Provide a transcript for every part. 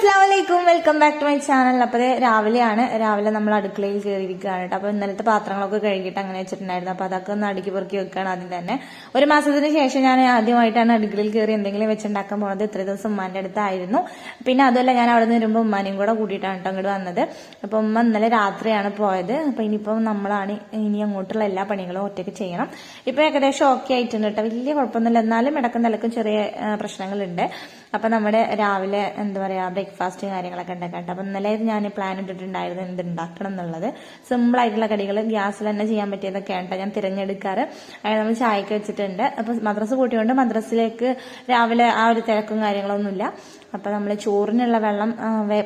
അസ്സാമലൈക്കും welcome back to my channel അപ്പോൾ രാവിലെയാണ്. രാവിലെ നമ്മൾ അടുക്കളയിൽ കയറിയിരിക്കുകയാണ് കേട്ടോ. അപ്പോൾ ഇന്നലത്തെ പാത്രങ്ങളൊക്കെ കഴുകിയിട്ട് അങ്ങനെ വെച്ചിട്ടുണ്ടായിരുന്നു. അപ്പോൾ അതൊക്കെ ഒന്ന് അടുക്കി പെറുക്കി വെക്കുകയാണ് ആദ്യം തന്നെ. ഒരു മാസത്തിന് ശേഷം ഞാൻ ആദ്യമായിട്ടാണ് അടുക്കളയിൽ കയറി എന്തെങ്കിലും വെച്ചുണ്ടാക്കാൻ പോകുന്നത് ഇത്ര ദിവസം ഉമ്മാന്റെ അടുത്തായിരുന്നു. പിന്നെ അതുമല്ല ഞാൻ അവിടെ നിന്ന് വരുമ്പോൾ ഉമ്മാനെയും കൂടെ കൂട്ടിയിട്ടാണ് കേട്ടോ അങ്ങോട്ട് വന്നത്. അപ്പോൾ ഉമ്മ ഇന്നലെ രാത്രിയാണ് പോയത്. അപ്പോൾ ഇനിയിപ്പോൾ നമ്മളാണ് ഇനി അങ്ങോട്ടുള്ള എല്ലാ പണികളും ഒറ്റയ്ക്ക് ചെയ്യണം. ഇപ്പോൾ ഏകദേശം ഓക്കെ ആയിട്ടുണ്ട് കേട്ടോ. വലിയ കുഴപ്പമൊന്നുമില്ല. എന്നാലും ഇടക്കും നിലക്കും ചെറിയ പ്രശ്നങ്ങളുണ്ട്. അപ്പൊ നമ്മുടെ രാവിലെ എന്താ പറയാ ബ്രേക്ക്ഫാസ്റ്റ് കാര്യങ്ങളൊക്കെ ഉണ്ടാക്കട്ടെ അപ്പൊ ഇന്നലെ ഞാൻ പ്ലാൻ ഇട്ടിട്ടുണ്ടായിരുന്നു എന്ത് ഉണ്ടാക്കണം എന്നുള്ളത്. സിമ്പിൾ ആയിട്ടുള്ള കടികൾ ഗ്യാസിൽ തന്നെ ചെയ്യാൻ പറ്റിയതൊക്കെ കേട്ടോ ഞാൻ തിരഞ്ഞെടുക്കാറ്. അതായത് നമ്മൾ ചായക്ക് വെച്ചിട്ടുണ്ട്. അപ്പൊ മദ്രസ് കൂട്ടിയോണ്ട് മദ്രസിലേക്ക് രാവിലെ ആ ഒരു തിരക്കും കാര്യങ്ങളൊന്നുമില്ല. അപ്പൊ നമ്മൾ ചോറിനുള്ള വെള്ളം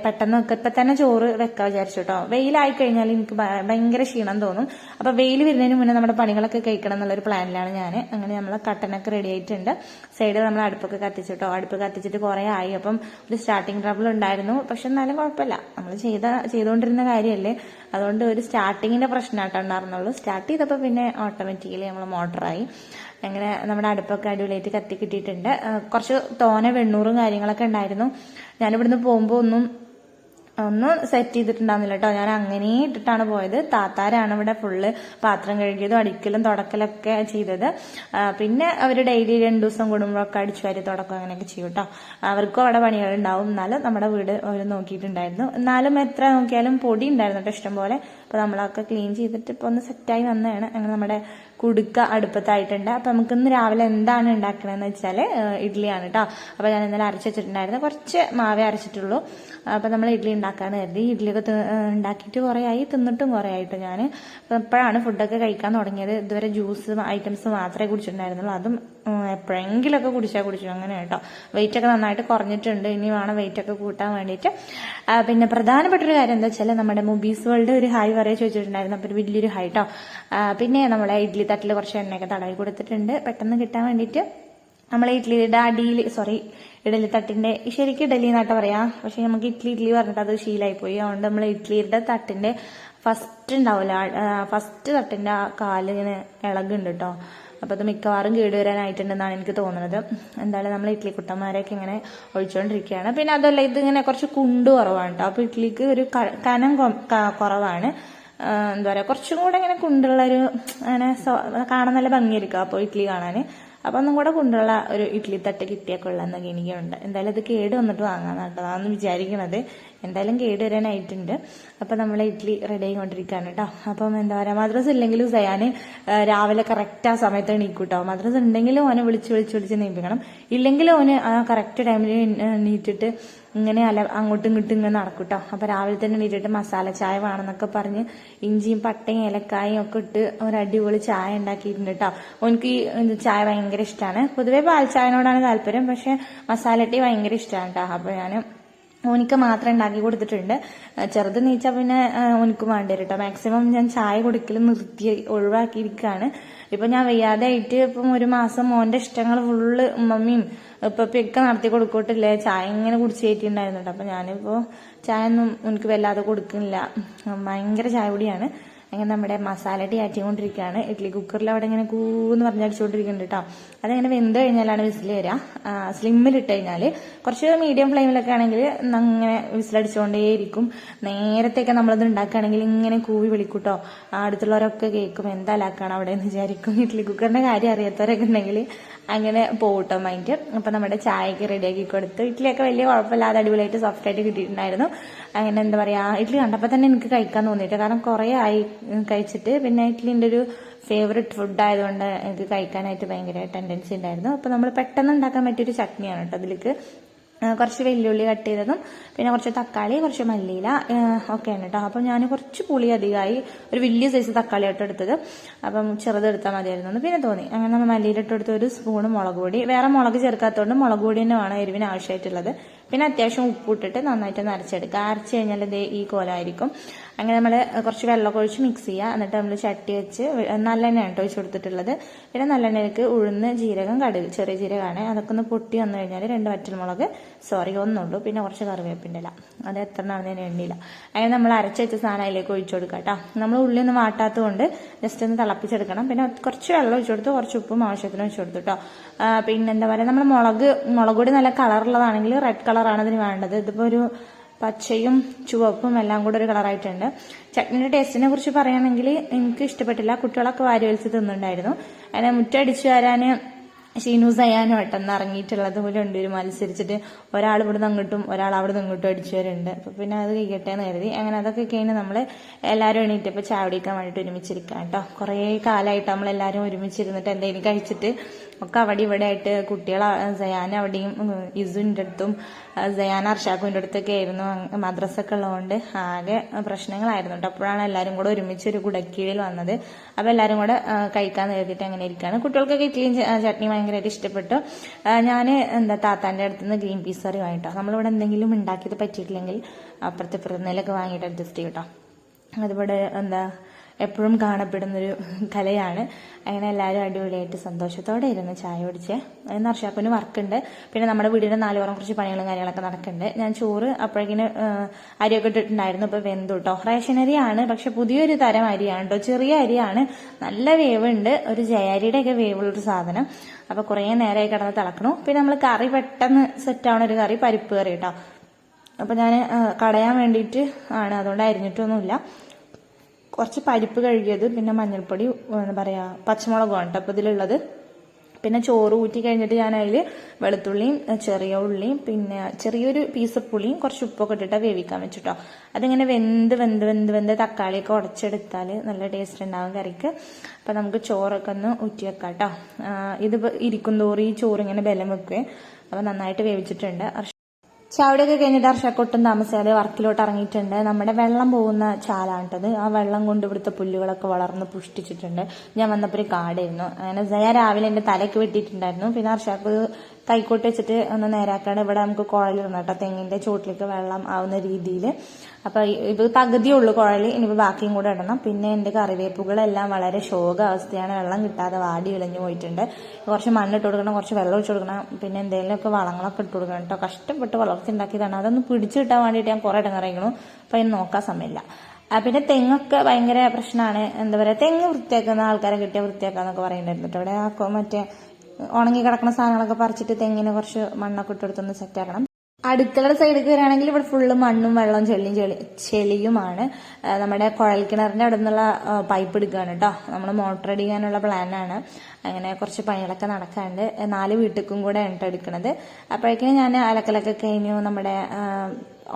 പെട്ടെന്ന് വെക്കുക ഇപ്പൊ തന്നെ ചോറ് വെക്കാൻ വിചാരിച്ചു കേട്ടോ വെയിലായി കഴിഞ്ഞാൽ എനിക്ക് ഭയങ്കര ക്ഷീണം തോന്നും. അപ്പൊ വെയിൽ വരുന്നതിന് മുന്നേ നമ്മുടെ പണികളൊക്കെ കഴിക്കണം എന്നുള്ള ഒരു പ്ലാനിലാണ് ഞാൻ അങ്ങനെ നമ്മൾ കട്ടനൊക്കെ റെഡി ആയിട്ടുണ്ട്. സൈഡിൽ നമ്മൾ അടുപ്പൊക്കെ കത്തിച്ചു കേട്ടോ അടുപ്പ് കത്തിച്ചിട്ട് കുറെ ആയി. അപ്പം ഒരു സ്റ്റാർട്ടിങ് ട്രബിൾ ഉണ്ടായിരുന്നു. പക്ഷെ എന്നാലും കുഴപ്പമില്ല നമ്മൾ ചെയ്ത ചെയ്തുകൊണ്ടിരുന്ന കാര്യമല്ലേ അതുകൊണ്ട് ഒരു സ്റ്റാർട്ടിങ്ങിന്റെ പ്രശ്നമായിട്ടുണ്ടായിരുന്നുള്ളൂ സ്റ്റാർട്ട് ചെയ്തപ്പോൾ പിന്നെ ഓട്ടോമാറ്റിക്കലി നമ്മൾ മോട്ടറായി അങ്ങനെ നമ്മുടെ അടുപ്പൊക്കെ അടിപൊളിയായിട്ട് കത്തി കിട്ടിയിട്ടുണ്ട്. കുറച്ച് തോനെ വെണ്ണൂറും കാര്യങ്ങളൊക്കെ ഉണ്ടായിരുന്നു. ഞാനിവിടുന്ന് പോകുമ്പോൾ ഒന്നും ഒന്നും സെറ്റ് ചെയ്തിട്ടുണ്ടാവുന്നില്ല കേട്ടോ ഞാൻ അങ്ങനെ ഇട്ടിട്ടാണ് പോയത്. താത്താരാണ് ഇവിടെ ഫുള്ള് പാത്രം കഴുകിയതും അടിക്കലും തുടക്കലൊക്കെ ചെയ്തത്. പിന്നെ അവർ ഡെയിലി രണ്ടു ദിവസം കൂടുമ്പോഴൊക്കെ അടിച്ചു വാരി തുടക്കം അങ്ങനെയൊക്കെ ചെയ്യും കേട്ടോ അവർക്കും അവിടെ പണികൾ ഉണ്ടാവും എന്നാലും നമ്മുടെ വീട് അവർ നോക്കിയിട്ടുണ്ടായിരുന്നു. എന്നാലും എത്ര നോക്കിയാലും പൊടി ഉണ്ടായിരുന്നു കേട്ടോ ഇഷ്ടംപോലെ. അപ്പൊ നമ്മളൊക്കെ ക്ലീൻ ചെയ്തിട്ട് ഇപ്പൊ ഒന്ന് സെറ്റായി വന്നതാണ്. അങ്ങനെ നമ്മുടെ കുടുക്ക അടുപ്പത്തായിട്ടുണ്ട്. അപ്പൊ നമുക്ക് ഇന്ന് രാവിലെ എന്താണ് ഉണ്ടാക്കണമെന്ന് വെച്ചാൽ ഏഹ്, ഇഡ്ഡലിയാണ് കേട്ടോ അപ്പോൾ ഞാൻ ഇന്നലെ അരച്ച് വെച്ചിട്ടുണ്ടായിരുന്നു. കുറച്ച് മാവേ അരച്ചിട്ടുള്ളൂ. അപ്പോൾ നമ്മൾ ഇഡ്ഡലി ഉണ്ടാക്കാന്ന് കരുതി. ഇഡ്ഡലിയൊക്കെ ഉണ്ടാക്കിയിട്ട് കുറേ ആയി തിന്നിട്ടും കുറേ ആയിട്ട് ഞാൻ ഇപ്പോഴാണ് ഫുഡൊക്കെ കഴിക്കാൻ തുടങ്ങിയത്. ഇതുവരെ ജ്യൂസ് ഐറ്റംസ് മാത്രമേ കുടിച്ചിട്ടുണ്ടായിരുന്നുള്ളൂ. അതും എപ്പോഴെങ്കിലൊക്കെ കുടിച്ചാൽ കുടിച്ചു. അങ്ങനെ കേട്ടോ. വെയിറ്റ് ഒക്കെ നന്നായിട്ട് കുറഞ്ഞിട്ടുണ്ട്. ഇനി വേണം വെയിറ്റ് ഒക്കെ കൂട്ടാൻ വേണ്ടിയിട്ട്. പിന്നെ പ്രധാനപ്പെട്ട ഒരു കാര്യം എന്താ വെച്ചാൽ നമ്മുടെ മൊബീസ് വേൾഡ് ഒരു ഹായ് പറയാൻ ചോദിച്ചിട്ടുണ്ടായിരുന്നു. അപ്പോൾ ഒരു വലിയൊരു ഹൈ കേട്ടോ പിന്നെ നമ്മളെ ഇഡ്ഡലി തട്ടിൽ കുറച്ച് എണ്ണയൊക്കെ തടവി കൊടുത്തിട്ടുണ്ട്. പെട്ടെന്ന് കിട്ടാൻ വേണ്ടിയിട്ട് നമ്മളെ ഇഡ്ഡലിയുടെ അടിയിൽ സോറി ഇഡലി തട്ടിന്റെ ശരിക്കും ഇഡലി എന്നാട്ടാ പറയാ? പക്ഷെ നമുക്ക് ഇഡ്ഡലി ഇഡ്ഡലി പറഞ്ഞിട്ട് അത് ശീലായി പോയി അതുകൊണ്ട് നമ്മൾ ഇഡ്ഡലിയുടെ തട്ടിന്റെ ഫസ്റ്റ് ഉണ്ടാവില്ല ഫസ്റ്റ് തട്ടിന്റെ ആ കാലിങ്ങനെ ഇളകുണ്ട് കേട്ടോ അപ്പൊ അത് മിക്കവാറും കേടുവരാനായിട്ടുണ്ടെന്നാണ് എനിക്ക് തോന്നുന്നത്. എന്തായാലും നമ്മൾ ഇഡ്ഡലി കുട്ടന്മാരെയൊക്കെ ഇങ്ങനെ ഒഴിച്ചുകൊണ്ടിരിക്കുകയാണ് പിന്നെ അതല്ല ഇതിങ്ങനെ കുറച്ച് കുണ്ട് കുറവാണ് കേട്ടോ അപ്പോൾ ഇഡ്ഡലിക്ക് ഒരു കനം കുറവാണ്. എന്താ പറയുക കുറച്ചും കൂടെ ഇങ്ങനെ കുണ്ടുള്ളൊരു അങ്ങനെ കാണാൻ നല്ല ഭംഗിയായിരിക്കും അപ്പോൾ ഇഡ്ഡലി കാണാൻ അപ്പം ഒന്നും കൂടെ കൊണ്ടുള്ള ഒരു ഇഡ്ഡലി തട്ട് കിട്ടിയ കൊള്ളാന്നൊക്കെ എനിക്കുണ്ട്. എന്തായാലും അത് കേട് വന്നിട്ട് വാങ്ങാൻ കേട്ടതാന്ന് വിചാരിക്കണത്. എന്തായാലും കേട് വരാനായിട്ടുണ്ട് അപ്പൊ നമ്മൾ ഇഡ്ഡലി റെഡി ആയിക്കൊണ്ടിരിക്കുകയാണ് കേട്ടോ അപ്പം എന്താ പറയാ മദ്രസ് ഇല്ലെങ്കിലും സയാന് രാവിലെ കറക്റ്റ് ആ സമയത്ത് എണീക്കൂട്ടോ. മദ്രസ് ഉണ്ടെങ്കിലും ഓനെ വിളിച്ച് വിളിച്ച് വിളിച്ച് നീപ്പിക്കണം. ഇല്ലെങ്കിലും ഓന് ആ കറക്റ്റ് ടൈമിൽ എണീറ്റിട്ട് ഇങ്ങനെ അല അങ്ങോട്ടും ഇങ്ങോട്ടും ഇങ്ങനെ നടക്കും കേട്ടോ അപ്പൊ രാവിലെ തന്നെ എണീറ്റിട്ട് മസാല ചായ വേണമെന്നൊക്കെ പറഞ്ഞ് ഇഞ്ചിയും പട്ടയും ഏലക്കായും ഒക്കെ ഇട്ട് ഒരു അടിപൊളി ചായ ഉണ്ടാക്കിയിട്ടുണ്ട് കേട്ടോ ഓനിക്ക് ഈ ചായ ഭയങ്കര ഇഷ്ടമാണ് പൊതുവേ പാൽ ചായനോടാണ് താല്പര്യം. പക്ഷെ മസാല ടീ ഭയങ്കര ഇഷ്ടമാണ് കേട്ടോ അപ്പൊ ഞാൻ ഓനിക്ക് മാത്രം ഉണ്ടാക്കി കൊടുത്തിട്ടുണ്ട്. ചെറുത് നീച്ചാൽ പിന്നെ ഓനിക്ക് വേണ്ടി വരും മാക്സിമം ഞാൻ ചായ കൊടുക്കലും നിർത്തി ഒഴിവാക്കിയിരിക്കുകയാണ് ഇപ്പൊ ഞാൻ വയ്യാതെ ആയിട്ട് ഇപ്പം ഒരു മാസം മോന്റെ ഇഷ്ടങ്ങൾ ഫുള്ള് ഉമ്മമ്മയും ഉപ്പപ്പൊക്കെ നടത്തി കൊടുക്കോട്ടില്ലേ. ചായ ഇങ്ങനെ കുടിച്ച് കയറ്റിണ്ടായിരുന്നു കേട്ടോ അപ്പൊ ഞാനിപ്പോ ചായ ഒന്നും എനിക്ക് വല്ലാതെ കൊടുക്കുന്നില്ല. ഭയങ്കര ചായ കുടിയാണ് അങ്ങനെ നമ്മുടെ മസാല ടീ ആറ്റിക്കൊണ്ടിരിക്കുകയാണ്. ഇഡ്ഡലി കുക്കറിൽ അവിടെ ഇങ്ങനെ കൂന്ന് പറഞ്ഞ് അടിച്ചുകൊണ്ടിരിക്കുന്നുണ്ട് കേട്ടോ അതങ്ങനെ വെന്ത് കഴിഞ്ഞാലാണ് വിസിൽ വരിക. സ്ലിമ്മിൽ ഇട്ട് കഴിഞ്ഞാൽ കുറച്ച് മീഡിയം ഫ്ലെയിമിലൊക്കെ ആണെങ്കിൽ അങ്ങനെ വിസിലടിച്ചുകൊണ്ടേയിരിക്കും നേരത്തെയൊക്കെ നമ്മളത് ഉണ്ടാക്കുകയാണെങ്കിൽ ഇങ്ങനെ കൂവി വിളിക്കൂട്ടോ അടുത്തുള്ളവരൊക്കെ കേൾക്കും എന്താ ലാക്കാണ് അവിടെ? എന്ന് വിചാരിക്കും. ഇഡ്ഡലി കുക്കറിന്റെ കാര്യം അറിയാത്തവരൊക്കെ ഉണ്ടെങ്കിൽ അങ്ങനെ പോകട്ടോ മൈൻഡ് അപ്പൊ നമ്മുടെ ചായയൊക്കെ റെഡിയാക്കി കൊടുത്തു. ഇഡ്ഡലിയൊക്കെ വലിയ കുഴപ്പമില്ലാതെ അടിപൊളിയായിട്ട് സോഫ്റ്റ് ആയിട്ട് കിട്ടിയിട്ടുണ്ടായിരുന്നു. അങ്ങനെ എന്താ പറയാ ഇഡ്ഡലി കണ്ടപ്പോൾ തന്നെ എനിക്ക് കഴിക്കാൻ തോന്നിയിട്ട് കാരണം കുറേ ആയി കഴിച്ചിട്ട് പിന്നെ ഇഡ്ഡലിന്റെ ഒരു ഫേവററ്റ് ഫുഡ് ആയതുകൊണ്ട് എനിക്ക് കഴിക്കാനായിട്ട് ഭയങ്കര ടെൻഡൻസി ഉണ്ടായിരുന്നു. അപ്പൊ നമ്മൾ പെട്ടെന്ന് ഉണ്ടാക്കാൻ പറ്റിയൊരു ചട്നിയാണ് കേട്ടോ അതിലേക്ക് കുറച്ച് വെല്ലുള്ളി കട്ട് ചെയ്തതും പിന്നെ കുറച്ച് തക്കാളി കുറച്ച് മല്ലിയില ഒക്കെയാണ് കേട്ടോ അപ്പം ഞാൻ കുറച്ച് പുളി അധികമായി ഒരു വലിയ സൈസ് തക്കാളി ഇട്ട് എടുത്തത്. അപ്പം ചെറുത് എടുത്താൽ മതിയായിരുന്നു എന്ന് പിന്നെ തോന്നി. അങ്ങനെ നമ്മൾ മല്ലിയില ഇട്ട് കൊടുത്ത് ഒരു സ്പൂണ് മുളക് പൊടി. വേറെ മുളക് ചേർക്കാത്തതുകൊണ്ട് മുളക് പൊടി തന്നെ വേണം എരിവിന് ആവശ്യമായിട്ടുള്ളത്. പിന്നെ അത്യാവശ്യം ഉപ്പിട്ടിട്ട് നന്നായിട്ട് നരച്ചെടുക്കുക അരച്ച് കഴിഞ്ഞാൽ ഇത് ഈ കോലമായിരിക്കും അങ്ങനെ നമ്മൾ കുറച്ച് വെള്ളമൊക്കെ ഒഴിച്ച് മിക്സ് ചെയ്യുക എന്നിട്ട് നമ്മൾ ചട്ടി വെച്ച് നല്ലെണ്ണ കേട്ടോ ഒഴിച്ച് കൊടുത്തിട്ടുള്ളത്. പിന്നെ നല്ലെണ്ണയിലേക്ക് ഉഴുന്ന് ജീരകം കടുക് ചെറിയ ജീരകമാണ് അതൊക്കെ ഒന്ന് പൊട്ടി വന്നു കഴിഞ്ഞാൽ രണ്ട് വറ്റൽമുളക് സോറി ഒന്നുള്ളൂ. പിന്നെ കുറച്ച് കറിവേപ്പിന്റെ ഇല. അത് എത്ര നടന്നതിന് എണ്ണിയില്ല. അങ്ങനെ നമ്മൾ അരച്ച് വെച്ച സാധനം അതിലേക്ക് ഒഴിച്ചു കൊടുക്കുക കേട്ടോ നമ്മൾ ഉള്ളി ഒന്ന് വാട്ടാത്തത് കൊണ്ട് ജസ്റ്റ് ഒന്ന് തിളപ്പിച്ചെടുക്കണം. പിന്നെ കുറച്ച് വെള്ളം ഒഴിച്ചു കൊടുത്ത് കുറച്ച് ഉപ്പും ആവശ്യത്തിന് ഒഴിച്ചു കൊടുത്തു കേട്ടോ പിന്നെന്താ പറയുക നമ്മൾ മുളക് മുളക് പൊടി നല്ല കളറുള്ളതാണെങ്കിൽ റെഡ് കളറാണ് അതിന് വേണ്ടത്. ഇതിപ്പോൾ ഒരു പച്ചയും ചുവപ്പും എല്ലാം കൂടെ ഒരു കളറായിട്ടുണ്ട്. ചട്നിയുടെ ടേസ്റ്റിനെ കുറിച്ച് പറയുകയാണെങ്കിൽ എനിക്ക് ഇഷ്ടപ്പെട്ടില്ല. കുട്ടികളൊക്കെ വാരി വലിച്ച് തിന്നുണ്ടായിരുന്നു അതിനെ മുറ്റടിച്ചു വരാൻ ഷീനു സയാനും പെട്ടെന്ന് ഇറങ്ങിയിട്ടുള്ളത് പോലെ ഉണ്ട്. ഒരു മത്സരിച്ചിട്ട് ഒരാൾ ഇവിടുന്ന് അങ്ങോട്ടും ഒരാൾ അവിടെ നിന്ന് ഇങ്ങോട്ടും അടിച്ചു വരുന്നുണ്ട് അപ്പൊ പിന്നെ അത് കഴിക്കട്ടെ എന്ന് കരുതി. അങ്ങനെ അതൊക്കെ കഴിഞ്ഞ് നമ്മൾ എല്ലാവരും എണീറ്റപ്പോൾ ചാവടിക്കാൻ വേണ്ടിയിട്ട് ഒരുമിച്ചിരിക്കാം കേട്ടോ കുറേ കാലമായിട്ട് നമ്മളെല്ലാവരും ഒരുമിച്ചിരുന്നിട്ട് എന്തെങ്കിലും കഴിച്ചിട്ട് ഒക്കെ അവിടെ ഇവിടെ ആയിട്ട് കുട്ടികൾ സയാൻ അവിടെയും ഇസുവിന്റെ അടുത്തും സയാൻ അർഷാക്കുവിന്റെ അടുത്തൊക്കെ ആയിരുന്നു. മദ്രസൊക്കെ ഉള്ളതുകൊണ്ട് ആകെ പ്രശ്നങ്ങളായിരുന്നു കേട്ടോ. അപ്പോഴാണ് എല്ലാവരും കൂടെ ഒരുമിച്ച് ഒരു കുടക്കീഴിൽ വന്നത്. അപ്പോൾ എല്ലാവരും കൂടെ കഴിക്കാൻ നേരിട്ട് അങ്ങനെ ഇരിക്കുകയാണ്. കുട്ടികൾക്കൊക്കെ ഇഡ്ഡലിയും ച- ചട്നി ഭയങ്കരമായിട്ട് ഇഷ്ടപ്പെട്ടു. ഞാൻ എന്താ താത്താന്റെ അടുത്ത് നിന്ന് ഗ്രീൻ പീസ് കറി വാങ്ങിട്ടോ. നമ്മളിവിടെ എന്തെങ്കിലും ഉണ്ടാക്കിയത് പറ്റിയിട്ടില്ലെങ്കിൽ അപ്പുറത്തെ പ്രതിനിലൊക്കെ വാങ്ങിയിട്ട് അഡ്ജസ്റ്റ് ചെയ്യും കേട്ടോ അതുപോലെ എന്താ എപ്പോഴും കാണപ്പെടുന്നൊരു കലയാണ്. അങ്ങനെ എല്ലാവരും അടിപൊളിയായിട്ട് സന്തോഷത്തോടെ ഇരുന്ന് ചായ കുടിച്ച് ഇന്ന് അർഷാപ്പിന് വർക്കുണ്ട്. പിന്നെ നമ്മുടെ വീടിന്റെ നാലുപുറം കുറച്ച് പണികളും കാര്യങ്ങളൊക്കെ നടക്കുന്നുണ്ട്. ഞാൻ ചോറ് അപ്പോഴേക്കിന് അരിയൊക്കെ ഇട്ടിട്ടുണ്ടായിരുന്നു. ഇപ്പോൾ വെന്തു കേട്ടോ റേഷൻ അരിയാണ് പക്ഷെ പുതിയൊരു തരം അരിയാണ് കേട്ടോ ചെറിയ അരിയാണ്. നല്ല വേവുണ്ട്. ഒരു ജയാരിയുടെ ഒക്കെ വേവുള്ളൊരു സാധനം. അപ്പോൾ കുറേ നേരമായി കിടന്ന് തിളക്കണു. പിന്നെ നമ്മൾ കറി പെട്ടെന്ന് സെറ്റ് ആവണ ഒരു കറി പരിപ്പ് കറി കേട്ടോ അപ്പോൾ ഞാൻ കടയാൻ വേണ്ടിയിട്ട് ആണ്. അതുകൊണ്ട് അരിഞ്ഞിട്ടൊന്നുമില്ല. കുറച്ച് പരിപ്പ് കഴുകിയത് പിന്നെ മഞ്ഞൾപ്പൊടി എന്താ പറയുക പച്ചമുളകുമാണ് കേട്ടോ അപ്പോൾ ഇതിലുള്ളത്. പിന്നെ ചോറ് ഊറ്റി കഴിഞ്ഞിട്ട് ഞാൻ അതിൽ വെളുത്തുള്ളിയും ചെറിയ ഉള്ളിയും പിന്നെ ചെറിയൊരു പീസ് പുളിയും കുറച്ച് ഉപ്പൊക്കെ ഇട്ടിട്ട് വേവിക്കാൻ വെച്ചിട്ടോ. അതിങ്ങനെ വെന്ത് വെന്ത് വെന്ത് വെന്ത് തക്കാളിയൊക്കെ ഉടച്ചെടുത്താൽ നല്ല ടേസ്റ്റ് ഉണ്ടാവും കറിക്ക്. അപ്പം നമുക്ക് ചോറൊക്കെ ഒന്ന് ഊറ്റി വെക്കാം കേട്ടോ ഇത് ഇരിക്കും തോറും ഈ ചോറ് ഇങ്ങനെ ബലം വെക്കുകയും അപ്പോൾ നന്നായിട്ട് വേവിച്ചിട്ടുണ്ട്. ചാവടിയൊക്കെ കഴിഞ്ഞിട്ട് അർഷക്കൊട്ടും താമസിയാതെ വർക്കിലോട്ട് ഇറങ്ങിയിട്ടുണ്ട്. നമ്മുടെ വെള്ളം പോകുന്ന ചാലാണിട്ടത് ആ വെള്ളം കൊണ്ട് ഇവിടുത്തെ പുല്ലുകളൊക്കെ വളർന്ന് പുഷ്ടിച്ചിട്ടുണ്ട്. ഞാൻ വന്നപ്പോൾ ഒരു കാടായിരുന്നു. അങ്ങനെ ഞാൻ രാവിലെ എന്റെ തലയ്ക്ക് വെട്ടിയിട്ടുണ്ടായിരുന്നു. പിന്നെ അർഷാക്ക് കൈക്കോട്ട് വെച്ചിട്ട് ഒന്ന് നേരാക്കാണ് ഇവിടെ നമുക്ക് കുഴലിരുന്നു കേട്ടോ തെങ്ങിന്റെ ചോട്ടിലേക്ക് വെള്ളം ആവുന്ന രീതിയിൽ അപ്പൊ ഇത് പകുതിയുള്ളു കുഴൽ ഇനിയിപ്പോൾ ബാക്കിയും കൂടെ ഇടണം. പിന്നെ എന്റെ കറിവേപ്പുകളെല്ലാം വളരെ ശോക അവസ്ഥയാണ്. വെള്ളം കിട്ടാതെ വാടി ഇളഞ്ഞു പോയിട്ടുണ്ട്. കുറച്ച് മണ്ണിട്ട് കൊടുക്കണം കുറച്ച് വെള്ളം ഒഴിച്ചു കൊടുക്കണം. പിന്നെ എന്തെങ്കിലുമൊക്കെ വളങ്ങളൊക്കെ ഇട്ട് കൊടുക്കണം കേട്ടോ. കഷ്ടപ്പെട്ട് വളർത്തിണ്ടാക്കിയതാണ് അതൊന്ന് പിടിച്ചു കിട്ടാൻ വേണ്ടിയിട്ട് ഞാൻ കുറേ ഇടങ്ങറിയണു അപ്പൊ ഇനി നോക്കാൻ സമയമില്ല. പിന്നെ തെങ്ങൊക്കെ ഭയങ്കര പ്രശ്നമാണ്. എന്താ പറയുക തെങ്ങ് വൃത്തിയാക്കുന്ന ആൾക്കാരെ കിട്ടിയ വൃത്തിയാക്കാന്നൊക്കെ പറയുന്നുണ്ടായിരുന്നു കേട്ടോ. ഇവിടെ മറ്റേ ഉണങ്ങി കിടക്കുന്ന സാധനങ്ങളൊക്കെ പറിച്ചിട്ട് തെങ്ങിന് കുറച്ച് മണ്ണൊക്കെ ഇട്ടെടുത്തൊന്ന് സെറ്റാക്കണം അടുക്കളയുടെ സൈഡിൽ കയറുകയാണെങ്കിൽ ഇവിടെ ഫുള്ള് മണ്ണും വെള്ളവും ചെളിയും ചെളി ചെളിയുമാണ്. നമ്മുടെ കുഴൽ കിണറിന്റെ അവിടെ നിന്നുള്ള പൈപ്പ് എടുക്കുകയാണ് കേട്ടോ. നമ്മൾ മോട്ടർ അടിക്കാനുള്ള പ്ലാനാണ് അങ്ങനെ കുറച്ച് പണികളൊക്കെ നടക്കാണ്ട് നാല് വീട്ടിലേക്കും കൂടെ എണ്ണ എടുക്കുന്നത് അപ്പോഴേക്കും ഞാൻ അലക്കലൊക്കെ കഴിഞ്ഞു. നമ്മുടെ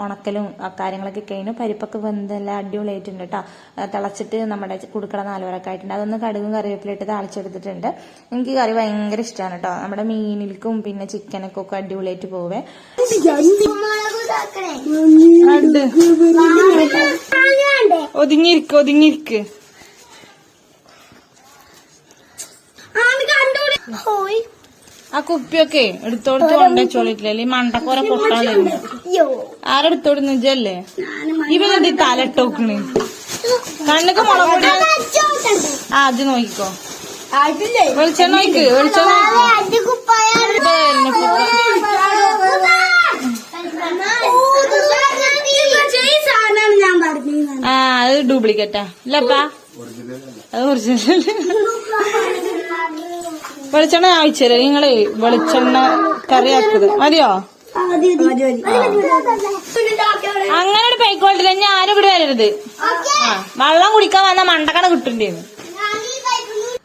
ഉണക്കലും കാര്യങ്ങളൊക്കെ കഴിഞ്ഞു പരിപ്പൊക്കെ വെന്തെല്ലാം അടിപൊളിയായിട്ടുണ്ട് കേട്ടോ തിളച്ചിട്ട് നമ്മുടെ കുടുക്കട നാലുപേരൊക്കെ ആയിട്ടുണ്ട്. അതൊന്ന് കടുകും കറിവേപ്പിലിട്ട് താളിച്ചെടുത്തിട്ടുണ്ട്. എനിക്ക് കറി ഭയങ്കര ഇഷ്ടമാണ് കേട്ടോ നമ്മുടെ മീനിൽക്കും പിന്നെ ചിക്കനൊക്കെ ഒക്കെ അടിപൊളിയായിട്ട് പോവേ. ഒതുങ്ങിയിരിക്ക് ഒതുങ്ങിയിരിക്ക്. ആ കുപ്പിയൊക്കെ എടുത്തോടത്ത് കൊണ്ടുവച്ചോളിട്ടില്ലേ ഈ മണ്ടക്കോര പൊട്ടാൻ ആരെടുത്തോടുന്നു ഇജല്ലേ ഇവനെന്തി തലട്ടോക്കണ് കണ്ണൊക്കെ മുളക് പൊടി? ആ അത് നോക്കിക്കോ. വെളിച്ചെണ്ണ നോക്ക് വെളിച്ചെണ്ണ ആ അത് ഡ്യൂപ്ലിക്കേറ്റാ. ഇല്ലപ്പാ. അത് ഒറിജിനൽ വെളിച്ചെണ്ണ ആവശ്യമില്ല നിങ്ങളെ വെളിച്ചെണ്ണ കറിയാക്കുന്നത് മതിയോ? അങ്ങനെ ഒരു പൈക്കോട്ടില്ല ഞാൻ ഇവിടെ വരരുത് വെള്ളം കുടിക്കാൻ വന്ന മണ്ടക്കണ കിട്ടുണ്ടേന്ന്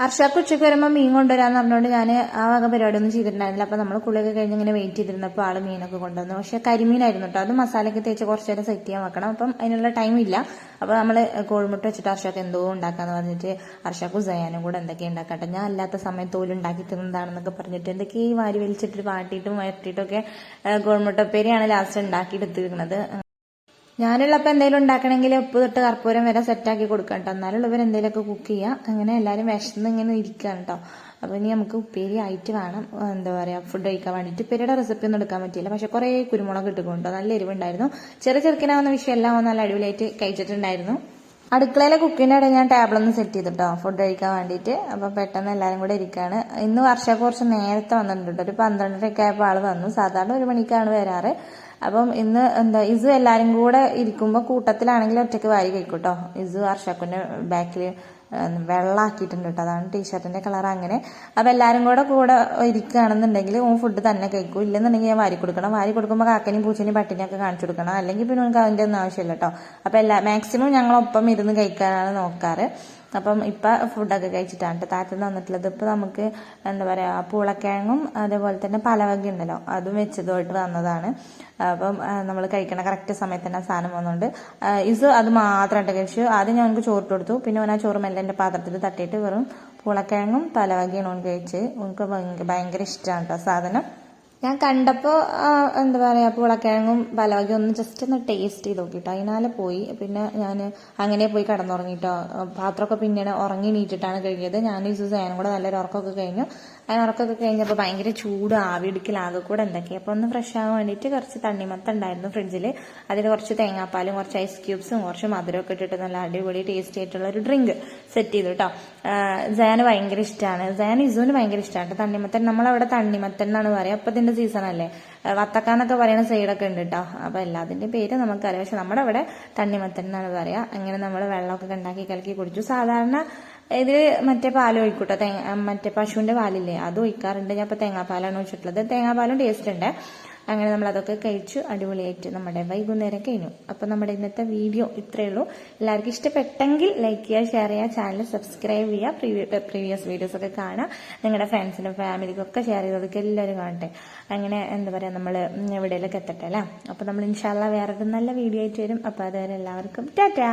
ഹർഷക്ക് ഉച്ചയ്ക്ക് വരുമ്പോൾ മീൻ കൊണ്ടുവരാന്ന് പറഞ്ഞുകൊണ്ട് ഞാൻ ആ വക പരിപാടിയൊന്നും ചെയ്തിട്ടുണ്ടായിരുന്നില്ല. അപ്പൊ നമ്മൾ കുളിയൊക്കെ കഴിഞ്ഞ് ഇങ്ങനെ വെയിറ്റ് ചെയ്തിരുന്നപ്പോൾ ആൾ മീനൊക്കെ കൊണ്ടുവന്നു. പക്ഷെ കരിമീനായിരുന്നു കേട്ടോ അത് മസാലയൊക്കെ തേച്ച് കുറച്ച് നേരം സെറ്റ് ചെയ്യാൻ വെക്കണം. അപ്പം അതിനുള്ള ടൈം ഇല്ല. അപ്പൊ നമ്മൾ കോഴിമുട്ട വെച്ചിട്ട് അർഷാക്ക് എന്തോ ഉണ്ടാക്കാന്ന് പറഞ്ഞിട്ട് അർഷാക്കും സയാനും കൂടെ എന്തൊക്കെ ഉണ്ടാക്കട്ടെ. ഞാൻ അല്ലാത്ത സമയത്ത് ഓൽ ഉണ്ടാക്കി തിന്നതാണെന്നൊക്കെ പറഞ്ഞിട്ട് എന്തൊക്കെ ഈ വാരി വലിച്ചിട്ട് വാട്ടിയിട്ടും വരട്ടിയിട്ടും ഒക്കെ കോഴിമുട്ടപ്പേരിയാണ് ലാസ്റ്റ് ഉണ്ടാക്കിയെടുത്തിരിക്കുന്നത്. ഞാനുള്ളപ്പോൾ എന്തെങ്കിലും ഉണ്ടാക്കണമെങ്കിൽ ഉപ്പ് തൊട്ട് കർപ്പൂരം വരെ സെറ്റാക്കി കൊടുക്കാം കേട്ടോ എന്നാലുള്ളവർ എന്തെങ്കിലുമൊക്കെ കുക്ക് ചെയ്യാം. അങ്ങനെ എല്ലാവരും വിശന്ന് ഇങ്ങനെ ഇരിക്കുകയാണ് കേട്ടോ അപ്പോൾ ഇനി നമുക്ക് ഉപ്പേരി ആയിട്ട് വേണം. എന്താ പറയുക ഫുഡ് കഴിക്കാൻ വേണ്ടിയിട്ട് ഉപ്പേരിയുടെ റെസിപ്പി ഒന്നും എടുക്കാൻ പറ്റിയില്ല. പക്ഷെ കുറേ കുരുമുളക് ഇട്ടുകൊണ്ടോ നല്ല എരിവുണ്ടായിരുന്നു. ചെറിയ ചെറുക്കിനാവുന്ന വിഷയമെല്ലാം നല്ല അടിപൊളിയായിട്ട് കഴിച്ചിട്ടുണ്ടായിരുന്നു. അടുക്കളയിലെ കുക്കിന്റെ ഇടയിൽ ഞാൻ ടേബിളൊന്ന് സെറ്റ് ചെയ്തിട്ടോ ഫുഡ് കഴിക്കാൻ വേണ്ടിയിട്ട്. അപ്പോൾ പെട്ടെന്ന് എല്ലാവരും കൂടെ ഇരിക്കുകയാണ് ഇന്ന് വർഷമൊക്കെ കുറച്ച് നേരത്തെ വന്നിട്ടുണ്ട് ഒരു പന്ത്രണ്ടരയൊക്കെ ആയപ്പോൾ ആൾ വന്നു. സാധാരണ ഒരു മണിക്കാണ് വരാറ്. അപ്പം ഇന്ന് എന്താ ഇസു എല്ലാരും കൂടെ ഇരിക്കുമ്പോൾ കൂട്ടത്തിലാണെങ്കിൽ ഒറ്റയ്ക്ക് വാരി കഴിക്കൂട്ടോ ഇസു അർഷക്കുന്റെ ബാക്കിൽ വെള്ളമാക്കിയിട്ടുണ്ട് കേട്ടോ അതാണ് ടീഷർട്ടിന്റെ കളർ അങ്ങനെ. അപ്പൊ എല്ലാവരും കൂടെ കൂടെ ഇരിക്കുകയാണെന്നുണ്ടെങ്കിൽ ഓ ഫുഡ് തന്നെ കഴിക്കും. ഇല്ലെന്നുണ്ടെങ്കിൽ ഞാൻ വാരി കൊടുക്കണം. വാരി കൊടുക്കുമ്പോൾ കാക്കനെയും പൂച്ചനെയും പട്ടിനെയൊക്കെ കാണിച്ചു കൊടുക്കണം. അല്ലെങ്കിൽ പിന്നെ നമുക്ക് അതിന്റെ ഒന്നും ആവശ്യമില്ല കേട്ടോ അപ്പൊ എല്ലാ മാക്സിമം ഞങ്ങളൊപ്പം ഇരുന്ന് കഴിക്കാനാണ് നോക്കാറ്. അപ്പം ഇപ്പം ഫുഡൊക്കെ കഴിച്ചിട്ടാണ് കേട്ടോ താഴത്തുനിന്ന് വന്നിട്ടുള്ളത്. ഇപ്പം നമുക്ക് എന്താ പറയുക പൂളക്കിഴങ്ങും അതേപോലെ തന്നെ പലവക ഉണ്ടല്ലോ. അതും വെച്ചതുമായിട്ട് വന്നതാണ്. അപ്പം നമ്മൾ കഴിക്കണ കറക്റ്റ് സമയത്ത് തന്നെ സാധനം വന്നുകൊണ്ട് ഇസ് അത് മാത്രമായിട്ട് കഴിച്ചു ആദ്യം ഞാൻ അവനക്ക് ചോറിട്ട് കൊടുത്തു. പിന്നെ അവൻ ആ ചോറ് മെല്ലെ എന്റെ പാത്രത്തിൽ തട്ടിയിട്ട് വെറും പൂളക്കിഴങ്ങും പലവകയാണ് അവൻ കഴിച്ച് ഭയങ്കര ഭയങ്കര ഇഷ്ടമാണ് കേട്ടോ സാധനം. ഞാൻ കണ്ടപ്പോൾ എന്താ പറയുക പൂളക്കിഴങ്ങും പലവകയും ഒന്ന് ജസ്റ്റ് ഒന്ന് ടേസ്റ്റ് ചെയ്ത് നോക്കിട്ടോ. അതിനാലെ പോയി. പിന്നെ ഞാൻ അങ്ങനെ പോയി കിടന്നുറങ്ങിട്ടോ. പാത്രമൊക്കെ പിന്നീട് ഉറങ്ങി നീറ്റിട്ടാണ് കഴിഞ്ഞത് ഞാൻ ഈ സുസേനും കൂടെ നല്ലൊരു ഉറക്കമൊക്കെ കഴിഞ്ഞു. അങ്ങനെ ഉറക്കമൊക്കെ കഴിഞ്ഞപ്പോൾ ഭയങ്കര ചൂട് ആവി ഇടിക്കലാകെ കൂടെ എന്തൊക്കെയാണ് അപ്പോൾ ഒന്ന് ഫ്രഷ് ആകാൻ വേണ്ടിയിട്ട് കുറച്ച് തണ്ണിമത്ത ഉണ്ടായിരുന്നു ഫ്രിഡ്ജിൽ അതിൽ കുറച്ച് തേങ്ങാപ്പാലും കുറച്ച് ഐസ് ക്യൂബ്സും കുറച്ച് മധുരമൊക്കെ ഇട്ടിട്ട് നല്ല അടിപൊളി ടേസ്റ്റി ആയിട്ടുള്ള ഒരു ഡ്രിങ്ക് സെറ്റ് ചെയ്തു കേട്ടോ ജാന് ഭയങ്കര ഇഷ്ടമാണ് ജാൻ ഇസുവിന് ഭയങ്കര ഇഷ്ടമാണ് തണ്ണിമത്തൻ നമ്മളവിടെ തണ്ണിമത്തൻ എന്നാണ് പറയുക അപ്പോൾ ഇതിന്റെ സീസൺ അല്ലേ? വത്തക്കാന്നൊക്കെ പറയുന്ന സൈഡൊക്കെ ഉണ്ട് കേട്ടോ അപ്പോൾ എല്ലാത്തിന്റെ പേര് നമുക്കറിയാം. പക്ഷെ നമ്മുടെ അവിടെ തണ്ണിമത്തൻ എന്നാണ് പറയുക അങ്ങനെ നമ്മൾ വെള്ളമൊക്കെ ഉണ്ടാക്കി കലക്കി കുടിച്ചു. സാധാരണ ഇതിൽ മറ്റേ പാൽ ഒഴിക്കൂട്ടോ. തേങ്ങ മറ്റേ പശുവിന്റെ പാലില്ലേ? അത് ഒഴിക്കാറുണ്ട്. ഞാൻ ഇപ്പോൾ തേങ്ങാപ്പാലാണ് ഒഴിച്ചിട്ടുള്ളത്. തേങ്ങാപ്പാലും ടേസ്റ്റ് ഉണ്ട്. അങ്ങനെ നമ്മൾ അതൊക്കെ കഴിച്ചു അടിപൊളിയായിട്ട് നമ്മുടെ വൈകുന്നേരം കഴിഞ്ഞു. അപ്പോൾ നമ്മുടെ ഇന്നത്തെ വീഡിയോ ഇത്രയേ ഉള്ളൂ. എല്ലാവർക്കും ഇഷ്ടപ്പെട്ടെങ്കിൽ ലൈക്ക് ചെയ്യുക ഷെയർ ചെയ്യുക ചാനൽ സബ്സ്ക്രൈബ് ചെയ്യുക പ്രീവിയസ് വീഡിയോസ് ഒക്കെ കാണുക. നിങ്ങളുടെ ഫ്രണ്ട്സിനും ഫാമിലിക്കും ഒക്കെ ഷെയർ ചെയ്ത് കൊടുക്കുക. എല്ലാവരും കാണട്ടെ. അങ്ങനെ എന്താ പറയുക നമ്മൾ എവിടെയെങ്കിലൊക്കെ എത്തട്ടെ അല്ലേ? അപ്പോൾ നമ്മൾ ഇൻഷാല്ല വേറൊരു നല്ല വീഡിയോ ആയിട്ട് വരും. അപ്പോൾ അതുവരെ എല്ലാവർക്കും ടാറ്റാ.